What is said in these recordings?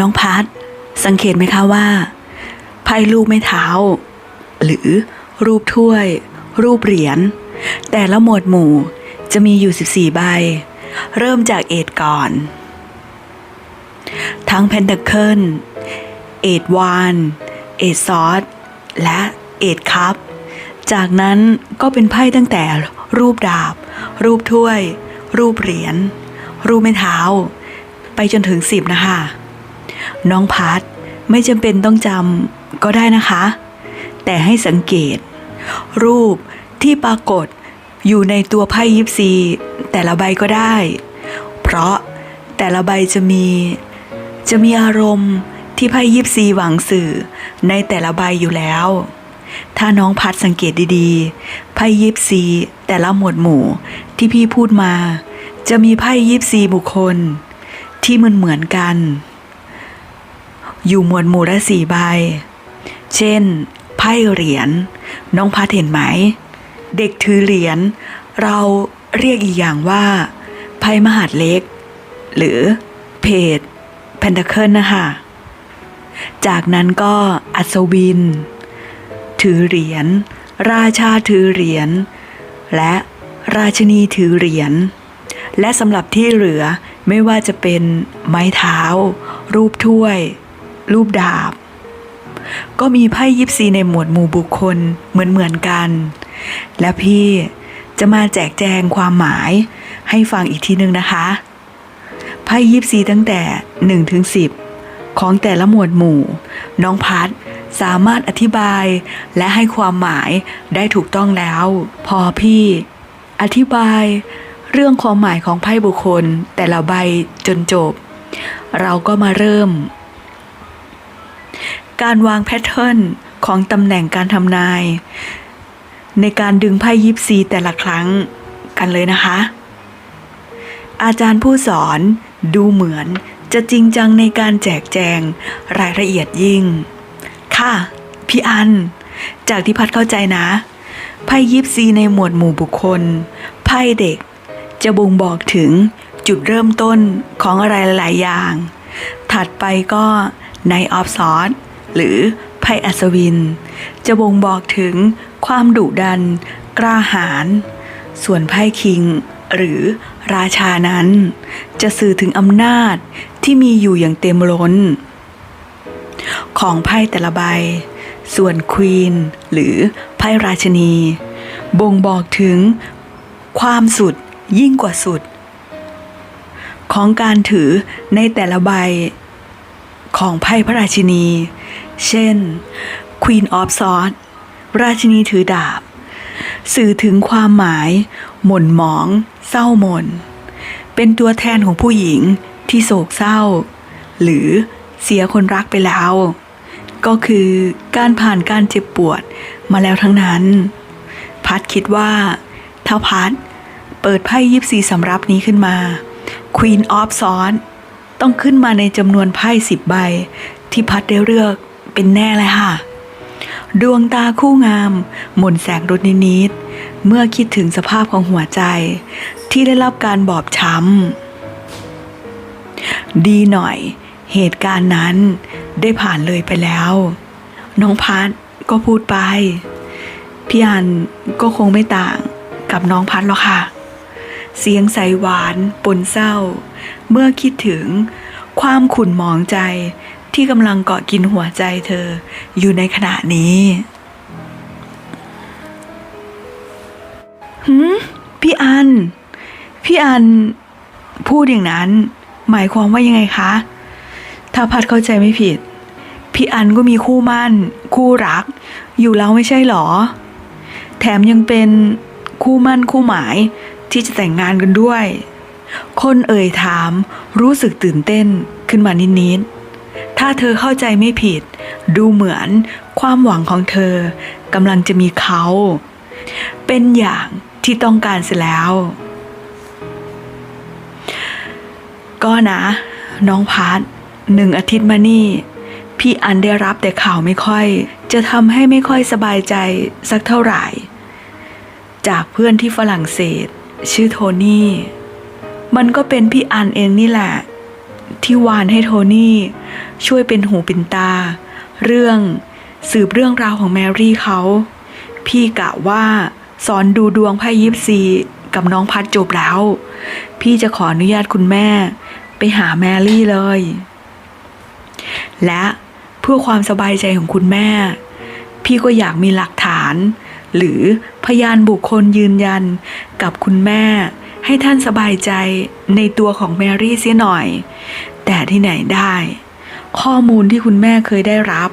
น้องพัดสังเกตไหมคะว่าไพ่รูปไม่เท้า หรือรูปถ้วย รูปเหรียญ แต่ละหมวดหมู่จะมีอยู่ 14 ใบ เริ่มจากเอดก่อน ทั้งเพนท a เคิลเอดวานเอดซอสและเอดคัพจากนั้นก็เป็นไพ่ตั้งแต่รูปดาบ รูปถ้วย รูปเหรียญ รูปไม้เท้า ไปจนถึงสิบนะคะ น้องพัดไม่จำเป็นต้องจำก็ได้นะคะ แต่ให้สังเกต รูปที่ปรากฏอยู่ในตัวไพ่ยิปซีแต่ละใบก็ได้ เพราะแต่ละใบจะมี จะมีอารมณ์ที่ไพ่ยิปซีหวังสื่อในแต่ละใบอยู่แล้ว ถ้าน้องพัดสังเกตดีๆ ไพ่ยิปซีแต่ละหมวดหมู่ที่พี่พูดมา จะมีไพ่ยิปซีบุคคลที่มันเหมือนกัน อยู่หมวดหมู่ละสี่ใบ เช่น ไพ่เหรียญ น้องพัดเห็นไหม เด็กถือเหรียญ เราเรียกอีกอย่างว่า ไพ่มหาดเล็ก หรือเพจเพนท a เคิลนะคะ จากนั้นก็อัศวิน ถือเหรียญ ราชาถือเหรียญ และราชนีถือเหรียญ และสำหรับที่เหลือไม่ว่าจะเป็นไม้เท้า รูปถ้วย รูปดาบ ก็มีไพ่ยิปซีในหมวดหมู่บุคคลเหมือนเหมือนๆกัน และพี่จะมาแจกแจงความหมายให้ฟังอีกทีนึงนะคะ ไพ่ยิปซีตั้งแต่1ถึง10 ของแต่ละหมวดหมู่ น้องพัดสามารถอธิบายและให้ความหมายได้ถูกต้องแล้ว พอพี่อธิบายเรื่องความหมายของไพ่บุคคลแต่ละใบจนจบ เราก็มาเริ่ม การวางแพทเทิร์นของตำแหน่งการทำนาย ในการดึงไพ่ยิปซีแต่ละครั้งกันเลยนะคะ อาจารย์ผู้สอนดูเหมือนจะจริงจังในการแจกแจงรายละเอียดยิ่ง ค่ะ พี่อัน จากที่พัดเข้าใจนะ ไพ่ยิปซีในหมวดหมู่บุคคล ไพ่เด็ก จะบ่งบอกถึงจุดเริ่มต้นของอะไรหลายอย่าง ถัดไปก็ในออฟซอส หรือไพ่อัศวิน จะบ่งบอกถึงความดุดัน กล้าหาญส่วนไพ่คิง หรือราชานั้น จะสื่อถึงอำนาจที่มีอยู่อย่างเต็มล้น ของไพ่แต่ละใบ ส่วนควีนหรือไพ่ราชนี บ่งบอกถึงความสุดยิ่งกว่าสุด ของการถือในแต่ละใบของไพ่พระราชินี เช่น Queen of Swords ราชินีถือดาบ สื่อถึงความหมาย หม่นหมอง เศร้าหม่น เป็นตัวแทนของผู้หญิงที่โศกเศร้า หรือเสียคนรักไปแล้ว ก็คือการผ่านการเจ็บปวดมาแล้วทั้งนั้น พัดคิดว่า ถ้าพัดเปิดไพ่ยิปซีสำรับนี้ขึ้นมา Queen of Swords ต้องขึ้นมาในจำนวนไพ่สิบใบ ที่พัดได้เลือก เป็นแน่เลยค่ะ ดวงตาคู่งาม หม่นแสงรดนิดๆเมื่อคิดถึงสภาพของหัวใจ ที่ได้รับการบอบช้ำดีหน่อย เหตุการณ์นั้นได้ผ่านเลยไปแล้ว น้องพัดก็พูดไป พี่อันก็คงไม่ต่างกับน้องพัดหรอกค่ะ เสียงใสหวานปนเศร้า เมื่อคิดถึงความขุ่นหมองใจ ที่กำลังเกาะกินหัวใจเธออยู่ในขณะนี้หืมพี่อัน พี่อันพูดอย่างนั้น หมายความว่ายังไงคะ ถ้าพัดเข้าใจไม่ผิด พี่อันก็มีคู่มั่น คู่รัก อยู่แล้วไม่ใช่หรอ แถมยังเป็นคู่มั่นคู่หมายที่จะแต่งงานกันด้วย คนเอ่ยถามรู้สึกตื่นเต้นขึ้นมานิดๆ ถ้าเธอเข้าใจไม่ผิด ดูเหมือนความหวังของเธอกำลังจะมีเขา เป็นอย่างที่ต้องการเสียแล้ว ก็นะ น้องพัดหนึ่งอาทิตย์มานี่ พี่อันได้รับแต่ข่าวไม่ค่อย จะทำให้ไม่ค่อยสบายใจสักเท่าไหร่ จากเพื่อนที่ฝรั่งเศส ชื่อโทนี่ มันก็เป็นพี่อันเองนี่แหละ ที่วานให้โทนี่ช่วยเป็นหูเป็นตา เรื่องสืบเรื่องราวของแมรี่เขา พี่กะว่าสอนดูดวงไพ่ยิปซีกับน้องพัดจบแล้ว พี่จะขออนุญาตคุณแม่ ไปหาแมรี่เลย และเพื่อความสบายใจของคุณแม่ พี่ก็อยากมีหลักฐาน หรือพยานบุคคลยืนยันกับคุณแม่ ให้ท่านสบายใจในตัวของแมรี่เสียหน่อย แต่ที่ไหนได้ ข้อมูลที่คุณแม่เคยได้รับ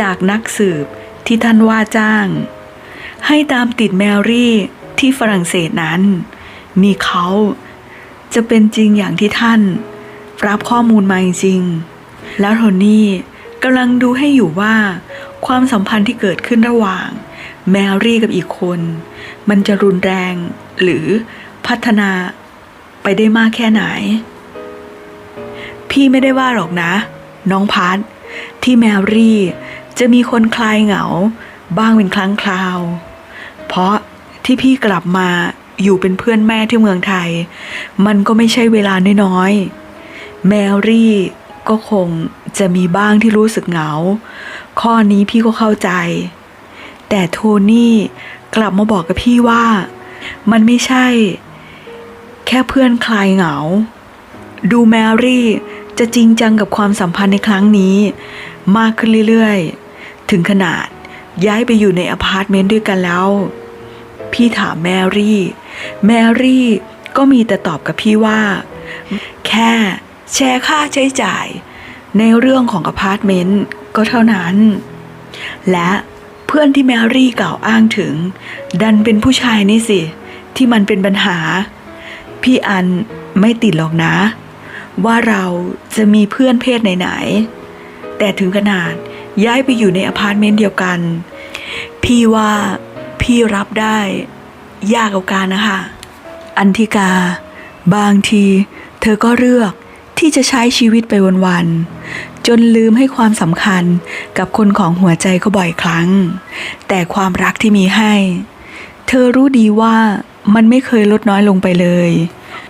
จากนักสืบที่ท่านว่าจ้าง ให้ตามติดแมรี่ที่ฝรั่งเศสนั้นมีเขาจะเป็นจริงอย่างที่ท่าน รับข้อมูลมาจริง แล้วโทนี่กำลังดูให้อยู่ว่าความสัมพันธ์ที่เกิดขึ้นระหว่าง แมรี่กับอีกคน มันจะรุนแรงหรือ พัฒนาไปได้มากแค่ไหน พี่ไม่ได้ว่าหรอกนะ น้องพัดที่แมรี่จะมีคนคลายเหงา บ้างเป็นครั้งคราว เพราะที่พี่กลับมาอยู่เป็นเพื่อนแม่ที่เมืองไทย มันก็ไม่ใช่เวลาน้อยๆ แมรี่ก็คงจะมีบ้างที่รู้สึกเหงา ข้อนี้พี่ก็เข้าใจ แต่โทนี่กลับมาบอกกับพี่ว่า มันไม่ใช่ ค่เพื่อนคลายเหงา ดูแมรี่จะจริงจังกับความสัมพันธ์ในครั้งนี้ มากขึ้นเรื่อยๆ ถึงขนาดย้ายไปอยู่ในอพาร์ตเมนต์ด้วยกันแล้ว พี่ถามแมรี่ แมรี่ก็มีแต่ตอบกับพี่ว่า แค่แชร์ค่าใช้จ่าย ในเรื่องของอพาร์ตเมนต์ก็เท่านั้น และเพื่อนที่แมรี่กล่าวอ้างถึง ดันเป็นผู้ชายนี่สิ ที่มันเป็นปัญหา พี่อันไม่ติดหรอกนะ ว่าเราจะมีเพื่อนเพศไหนๆแต่ถึงขนาดย้ายไปอยู่ในอพาร์ตเมนต์เดียวกัน พี่ว่าพี่รับได้ยากกับการนะคะ อันทิกา บางที เธอก็เลือกที่จะใช้ชีวิตไปวันๆจนลืมให้ความสำคัญกับคนของหัวใจก็บ่อยครั้ง แต่ความรักที่มีให้ เธอรู้ดีว่า มันไม่เคยลดน้อยลงไปเลย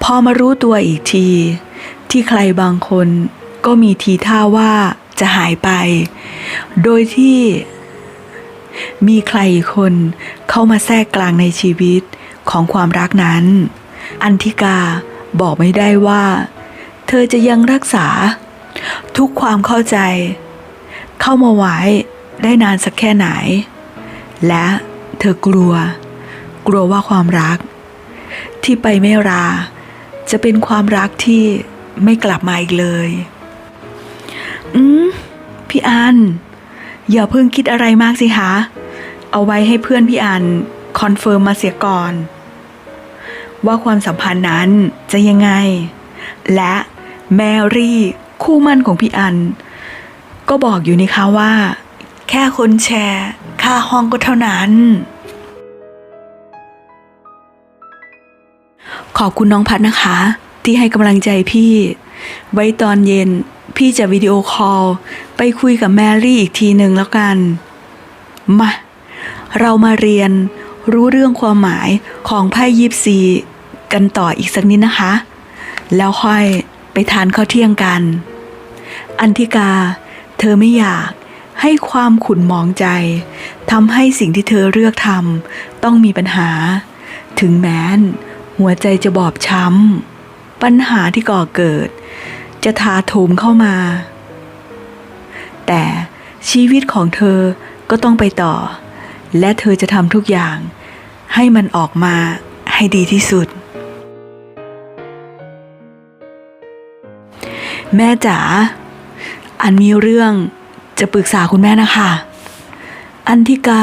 พอมารู้ตัวอีกที ที่ใครบางคนก็มีทีท่าว่าจะหายไป โดยที่มีใครอีกคนเข้ามาแทรกกลางในชีวิตของความรักนั้น อันทิกาบอกไม่ได้ว่า เธอจะยังรักษา ทุกความเข้าใจ เข้ามาไว้ได้นานสักแค่ไหน และเธอกลัว กลัวว่าความรัก ที่ไปไม่รา จะเป็นความรักที่ไม่กลับมาอีกเลย อืมพี่อัน อย่าเพิ่งคิดอะไรมากสิคะ เอาไว้ให้เพื่อนพี่อันคอนเฟิร์มมาเสียก่อน ว่าความสัมพันธ์นั้นจะยังไง และแมรี่คู่มั่นของพี่อัน ก็บอกอยู่นี่คะว่า แค่คนแชร์ ค่าห้องก็เท่านั้น อบคุณน้องพัดนะคะ ที่ให้กำลังใจพี่ ไว้ตอนเย็นพี่จะวิดีโอคอล ไปคุยกับแมรี่อีกทีหนึ่งแล้วกัน มา เรามาเรียนรู้เรื่องความหมายของไพ่ยิปซีกันต่ออีกสักนิดนะคะ แล้วค่อยไปทานข้าวเที่ยงกัน อันทิกา เธอไม่อยากให้ความขุ่นมองใจทำให้สิ่งที่เธอเลือกทำต้องมีปัญหา ถึงแม้น หัวใจจะบอบช้ำปัญหาที่ก่อเกิด จะทาโถมเข้ามา แต่ชีวิตของเธอก็ต้องไปต่อ และเธอจะทำทุกอย่าง ให้มันออกมาให้ดีที่สุด แม่จ๋าอันมีเรื่องจะปรึกษาคุณแม่นะคะ อันทิกา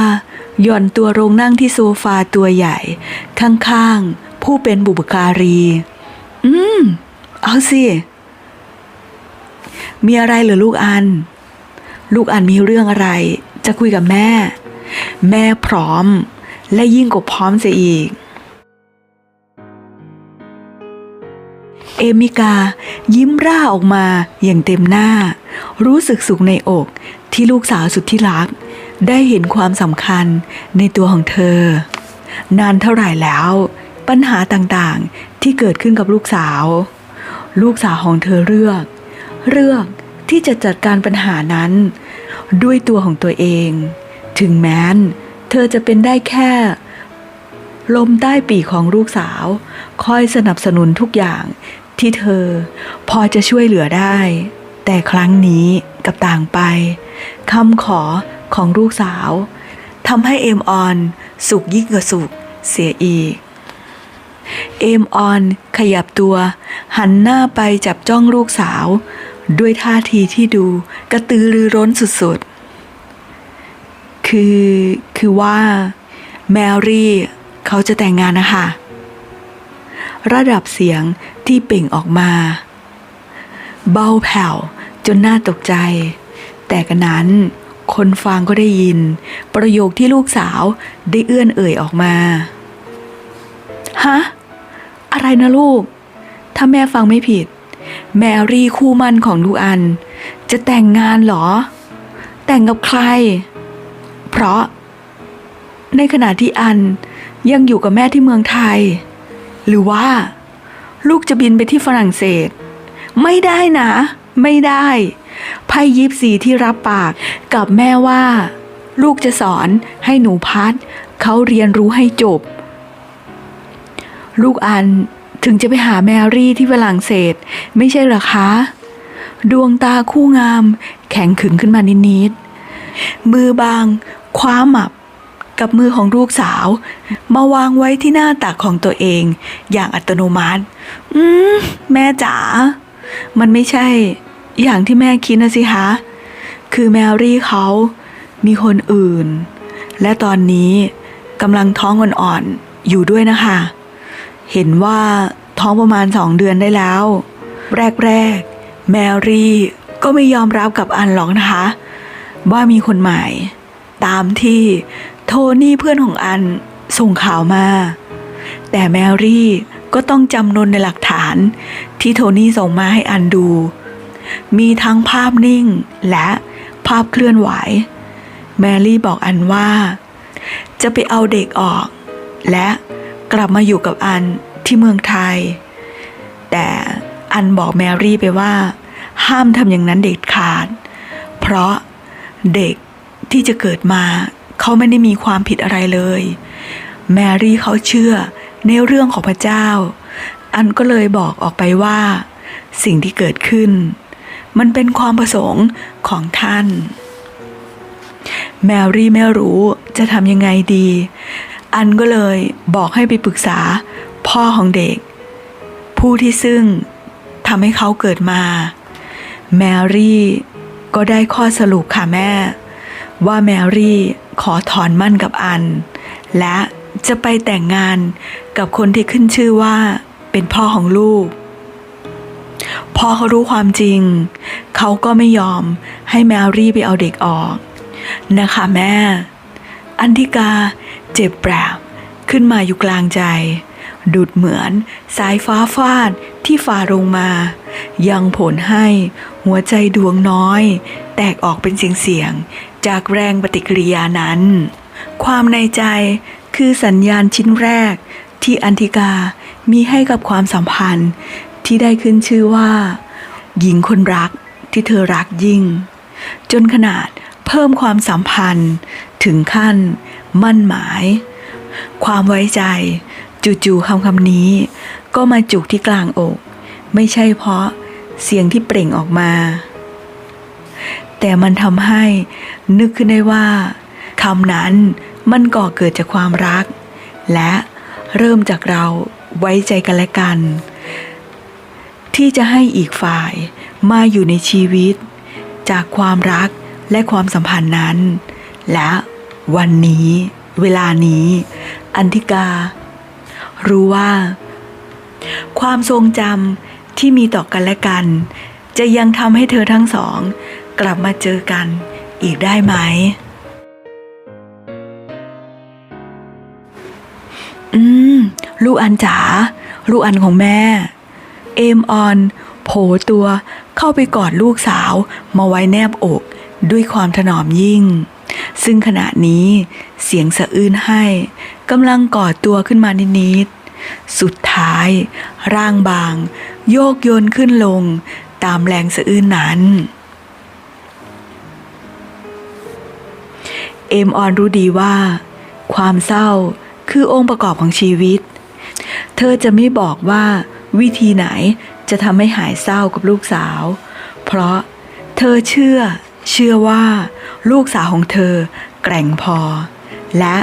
หย่อนตัวลงนั่งที่โซฟาตัวใหญ่ ข้างๆ ผู้เป็นบุปการี อืม เอาสิ มีอะไรเหรอลูกอัน ลูกอันมีเรื่องอะไร จะคุยกับแม่ แม่พร้อม และยิ่งกว่าพร้อมเสียอีก เอมิกา ยิ้มร่าออกมาอย่างเต็มหน้า รู้สึกสุขในอกที่ลูกสาวสุดที่รัก ได้เห็นความสำคัญในตัวของเธอนานเท่าไหร่แล้ว ปัญหาต่างๆ ที่เกิดขึ้นกับลูกสาว ลูกสาวของเธอเลือก เลือกที่จะจัดการปัญหานั้น ด้วยตัวของตัวเอง ถึงแม้น เธอจะเป็นได้แค่ ลมใต้ปีกของลูกสาว คอยสนับสนุนทุกอย่างที่เธอพอจะช่วยเหลือได้ แต่ครั้งนี้กับต่างไปคำขอของลูกสาวทำให้เอมออน สุขยิ่งกว่าสุขเสียอีก เอมออน ขยับตัว หันหน้าไปจับจ้องลูกสาว ด้วยท่าทีที่ดูกระตือรือร้นสุดๆ คือ คือว่า แมรี่ เขาจะแต่งงานนะคะ ระดับเสียงที่เป่งออกมา เบาแผ่วจนน่าตกใจ แต่กันนั้นคนฟังก็ได้ยิน ประโยคที่ลูกสาวได้เอื้อนเอ่ยออกมา ฮะ อะไรนะลูก ถ้าแม่ฟังไม่ผิด แมรี่คู่มั่นของลูอัน จะแต่งงานเหรอ แต่งกับใคร เพราะ ในขณะที่อันยังอยู่กับแม่ที่เมืองไทย หรือว่า ลูกจะบินไปที่ฝรั่งเศส ไม่ได้นะ ไม่ได้ไพ่ยิปซีที่รับปากกับแม่ว่า ลูกจะสอนให้หนูพัดเขาเรียนรู้ให้จบ ลูกอันถึงจะไปหาแมรี่ที่ฝรั่งเศส ไม่ใช่เหรอคะ ดวงตาคู่งาม แข็งขึงขึ้นมานิดๆมือบางคว้าหมับกับมือของลูกสาว มาวางไว้ที่หน้าตักของตัวเอง อย่างอัตโนมัติ อืม แม่จ๋า มันไม่ใช่ อย่างที่แม่คิดนะสิคะ คือแมรี่เขามีคนอื่น และตอนนี้กำลังท้องอ่อนๆอยู่ด้วยนะคะ เห็นว่าท้องประมาณสองเดือนได้แล้ว แรกๆ แมรี่ก็ไม่ยอมรับกับอันหรอกนะคะ ว่ามีคนใหม่ ตามที่โทนี่เพื่อนของอันส่งข่าวมา แต่แมรี่ก็ต้องจำนนในหลักฐานที่โทนี่ส่งมาให้อันดู มีทั้งภาพนิ่งและภาพเคลื่อนไหว แมรี่บอกอันว่า จะไปเอาเด็กออก และ กลับมาอยู่กับอันที่เมืองไทย แต่อันบอกแมรี่ไปว่า ห้ามทำอย่างนั้นเด็ดขาด เพราะเด็กที่จะเกิดมา เขาไม่ได้มีความผิดอะไรเลย แมรี่เขาเชื่อในเรื่องของพระเจ้า อันก็เลยบอกออกไปว่า สิ่งที่เกิดขึ้น มันเป็นความประสงค์ของท่าน แมรี่ไม่รู้จะทำยังไงดี อันก็เลยบอกให้ไปปรึกษาพ่อของเด็ก ผู้ที่ซึ่งทำให้เขาเกิดมา แมรี่ก็ได้ข้อสรุปค่ะแม่ ว่าแมรี่ขอถอนมั่นกับอัน และจะไปแต่งงานกับคนที่ขึ้นชื่อว่าเป็นพ่อของลูก พ่อเขารู้ความจริง เขาก็ไม่ยอมให้แมรี่ไปเอาเด็กออก นะคะแม่ อันทิกา เจ็บแปรบขึ้นมาอยู่กลางใจ ดุดเหมือนสายฟ้าฟาดที่ฝ่าลงมา ยังผลให้หัวใจดวงน้อย แตกออกเป็นเสียงๆจากแรงปฏิกิริยานั้น ความในใจคือสัญญาณชิ้นแรกที่อันทิกามีให้กับความสัมพันธ์ที่ได้ขึ้นชื่อว่า หญิงคนรักที่เธอรักยิ่ง จนขนาดเพิ่มความสัมพันธ์ถึงขั้น มั่นหมาย ความไว้ใจ จู่ๆคำคำนี้ ก็มาจุกที่กลางอก ไม่ใช่เพราะเสียงที่เปล่งออกมา แต่มันทำให้นึกขึ้นได้ว่าคำนั้นมันก่อเกิดจากความรัก และเริ่มจากเราไว้ใจกันและกัน ที่จะให้อีกฝ่ายมาอยู่ในชีวิต จากความรักและความสัมพันธ์นั้น และ วันนี้ เวลานี้ อันทิกา รู้ว่า ความทรงจำที่มีต่อกันและกัน จะยังทำให้เธอทั้งสอง กลับมาเจอกันอีกได้ไหม อืม ลูกอันจ๋า ลูกอันของแม่ เอมออนโผล่ตัวเข้าไปกอดลูกสาวมาไว้แนบอกด้วยความถนอมยิ่ง ซึ่งขณะนี้เสียงสะอื้นให้กำลังกอดตัวขึ้นมานิดๆ สุดท้าย ร่างบาง โยกโยนขึ้นลง ตามแรงสะอื้นนั้น เอมออนรู้ดีว่า ความเศร้าคือองค์ประกอบของชีวิต เธอจะไม่บอกว่าวิธีไหนจะทำให้หายเศร้ากับลูกสาว เพราะเธอเชื่อ เชื่อว่า ลูกสาวของเธอ แกร่งพอ และ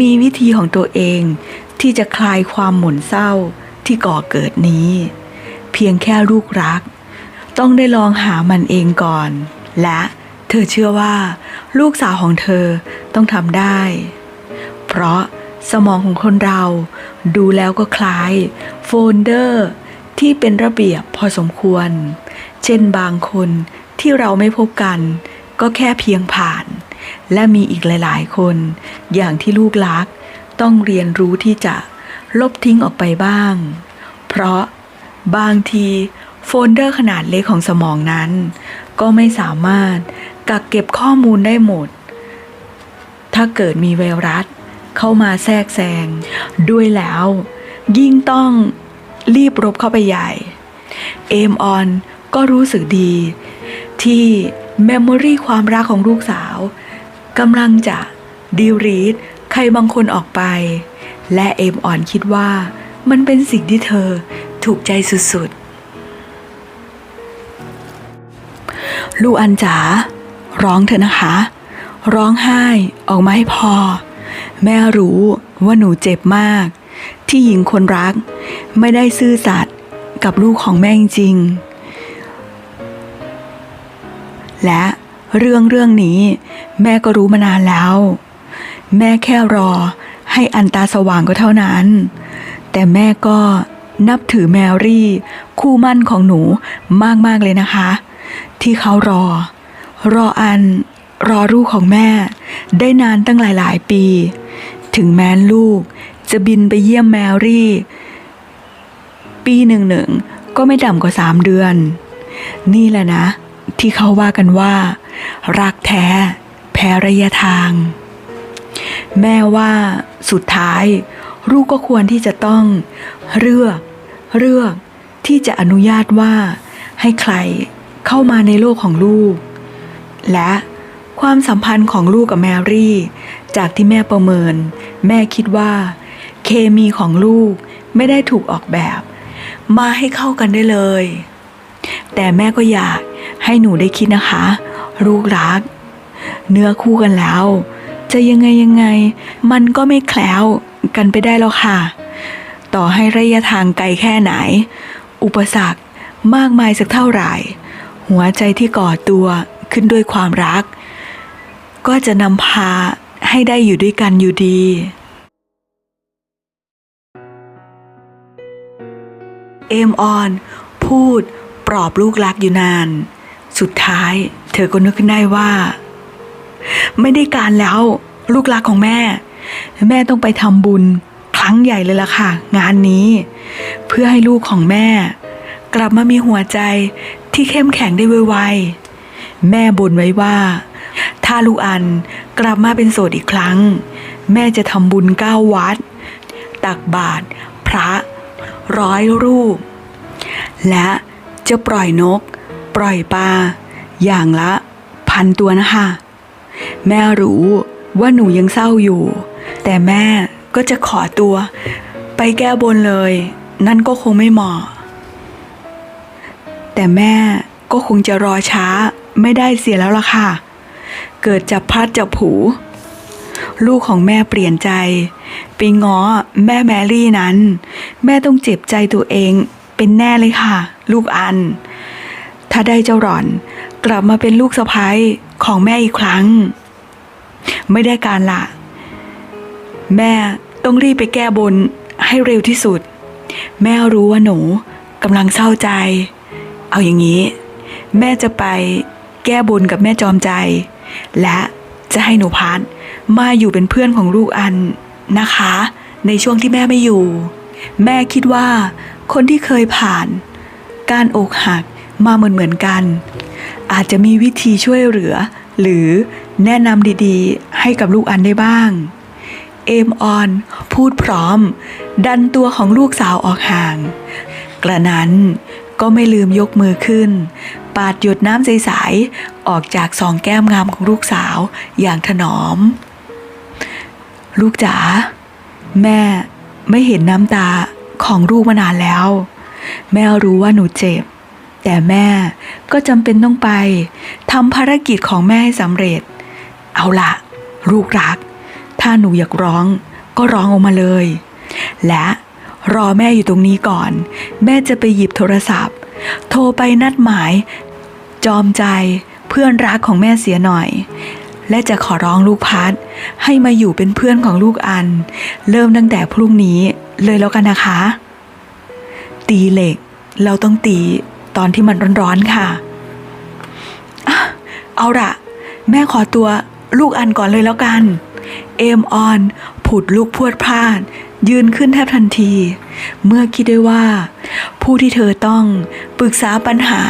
มีวิธีของตัวเองที่จะคลายความหม่นเศร้าที่ก่อเกิดนี้ เพียงแค่ลูกรัก ต้องได้ลองหามันเองก่อน และเธอเชื่อว่า ลูกสาวของเธอต้องทำได้ เพราะสมองของคนเราดูแล้วก็คล้าย โฟลเดอร์ที่เป็นระเบียบพอสมควร เช่นบางคนที่เราไม่พบกัน ก็แค่เพียงผ่าน และมีอีกหลาย ๆ คนอย่างที่ลูกรัก ต้องเรียนรู้ที่จะลบทิ้งออกไปบ้าง เพราะบางทีโฟลเดอร์ขนาดเล็กของสมองนั้น ก็ไม่สามารถกักเก็บข้อมูลได้หมด ถ้าเกิดมีไวรัสเข้ามาแทรกแซงด้วยแล้ว ยิ่งต้องรีบรบเข้าไปใหญ่ เอมออนก็รู้สึกดีที่ เมมโมรีความรักของลูกสาวกำลังจะดีรีดใครบางคนออกไป และเอมอ่อนคิดว่า มันเป็นสิ่งที่เธอถูกใจสุดๆ ลูกอันจ๋าร้องเถอะนะคะ ร้องไห้ออกมาให้พอ แม่รู้ว่าหนูเจ็บมาก ที่หญิงคนรัก ไม่ได้ซื่อสัตย์กับลูกของแม่จริงๆ และเรื่องเรื่องนี้ แม่ก็รู้มานานแล้ว แม่แค่รอให้อันตาสว่างก็เท่านั้น แต่แม่ก็นับถือแมรี่ คู่มั่นของหนูมากๆเลยนะคะ ที่เขารอ รออันรอลูกของแม่ ได้นานตั้งหลายๆ ปี ถึงแม้ลูกจะบินไปเยี่ยมแมรี่ ปีหนึ่งหนึ่งก็ไม่ต่ำกว่าสามเดือน นี่แหละนะ ที่เขาว่ากันว่า รักแท้ แพ้ระยะทาง แม่ว่าสุดท้าย ลูกก็ควรที่จะต้องเลือกเลือกที่จะอนุญาตว่าให้ใครเข้ามาในโลกของลูก และความสัมพันธ์ของลูกกับแมรี่ จากที่แม่ประเมิน แม่คิดว่า เคมีของลูกไม่ได้ถูกออกแบบ มาให้เข้ากันได้เลย แต่แม่ก็อยาก ให้หนูได้คิดนะคะ ลูกรัก เนื้อคู่กันแล้ว จะยังไงยังไง มันก็ไม่แคล้วกันไปได้แล้วค่ะ ต่อให้ระยะทางไกลแค่ไหน อุปสรรคมากมายสักเท่าไหร่ หัวใจที่ก่อตัวขึ้นด้วยความรัก ก็จะนำพาให้ได้อยู่ด้วยกันอยู่ดีเอมออน พูดปลอบลูกรักอยู่นาน สุดท้ายเธอก็นึกขึ้นได้ว่า ไม่ได้การแล้วลูกรักของแม่ แม่ต้องไปทำบุญครั้งใหญ่เลยล่ะค่ะ งานนี้ เพื่อให้ลูกของแม่ กลับมามีหัวใจที่เข้มแข็งได้ไวๆแม่บ่นไว้ว่า ถ้าลูกอันกลับมาเป็นโสดอีกครั้ง แม่จะทำบุญเก้าวัด ตักบาตรพระร้อยรูป และจะปล่อยนก ปล่อยปลาอย่างละพันตัวนะคะ แม่รู้ว่าหนูยังเศร้าอยู่ แต่แม่ก็จะขอตัว ไปแก้บนเลย นั่นก็คงไม่เหมาะ แต่แม่ก็คงจะรอช้าไม่ได้เสียแล้วล่ะค่ะ เกิดจับพลัดจับผู ลูกของแม่เปลี่ยนใจไปง้อแม่แมรี่นั้น แม่ต้องเจ็บใจตัวเองเป็นแน่เลยค่ะ ลูกอัน ถ้าได้เจ้าหล่อน กลับมาเป็นลูกสะพ้ายของแม่อีกครั้ง ไม่ได้การละ แม่ต้องรีบไปแก้บนให้เร็วที่สุด แม่รู้ว่าหนูกำลังเศร้าใจ เอาอย่างนี้ แม่จะไปแก้บนกับแม่จอมใจ และจะให้หนูพัดมาอยู่เป็นเพื่อนของลูกอันนะคะ ในช่วงที่แม่ไม่อยู่ แม่คิดว่าคนที่เคยผ่าน การอกหัก มาเหมือนเหมือนๆกัน อาจจะมีวิธีช่วยเหลือ หรือแนะนำดีๆ ให้กับลูกอันได้บ้าง เอมออน พูดพร้อม ดันตัวของลูกสาวออกห่าง กระนั้นก็ไม่ลืมยกมือขึ้น ปาดหยดน้ำใสๆออกจากสองแก้มงามของลูกสาวอย่างถนอม ลูกจ๋าแม่ไม่เห็นน้ำตาของลูกมานานแล้ว แม่รู้ว่าหนูเจ็บ แต่แม่ก็จำเป็นต้องไปทำภารกิจของแม่ให้สำเร็จ เอาละลูกรัก ถ้าหนูอยากร้องก็ร้องออกมาเลย และรอแม่อยู่ตรงนี้ก่อน แม่จะไปหยิบโทรศัพท์ โทรไปนัดหมาย จอมใจเพื่อนรักของแม่เสียหน่อย และจะขอร้องลูกพัดให้มาอยู่เป็นเพื่อนของลูกอัน เริ่มตั้งแต่พรุ่งนี้เลยแล้วกันนะคะ ตีเหล็กเราต้องตี ตอนที่มันร้อนๆค่ะ เอาละแม่ขอตัวลูกอันก่อนเลยแล้วกัน เอมออน ผุดลูกพวดพลาด ยืนขึ้นแทบทันที เมื่อคิดได้ว่า ผู้ที่เธอต้องปรึกษาปัญหา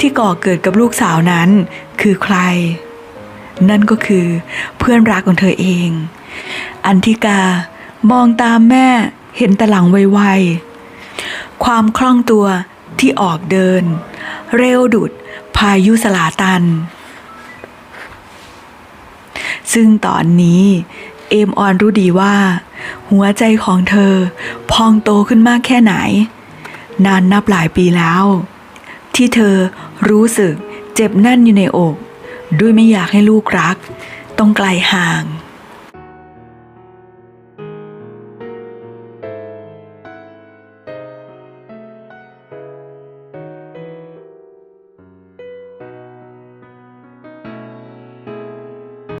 ที่ก่อเกิดกับลูกสาวนั้น คือใคร นั่นก็คือเพื่อนรักของเธอเอง อันทิกามองตามแม่เห็นแต่หลังไวๆความคล่องตัว ที่ออกเดิน เร็วดุดพายุสลาตัน ซึ่งตอนนี้ เอมออนรู้ดีว่า หัวใจของเธอพองโตขึ้นมากแค่ไหน นานนับหลายปีแล้ว ที่เธอรู้สึกเจ็บแน่นอยู่ในอก ด้วยไม่อยากให้ลูกรัก ต้องไกลห่าง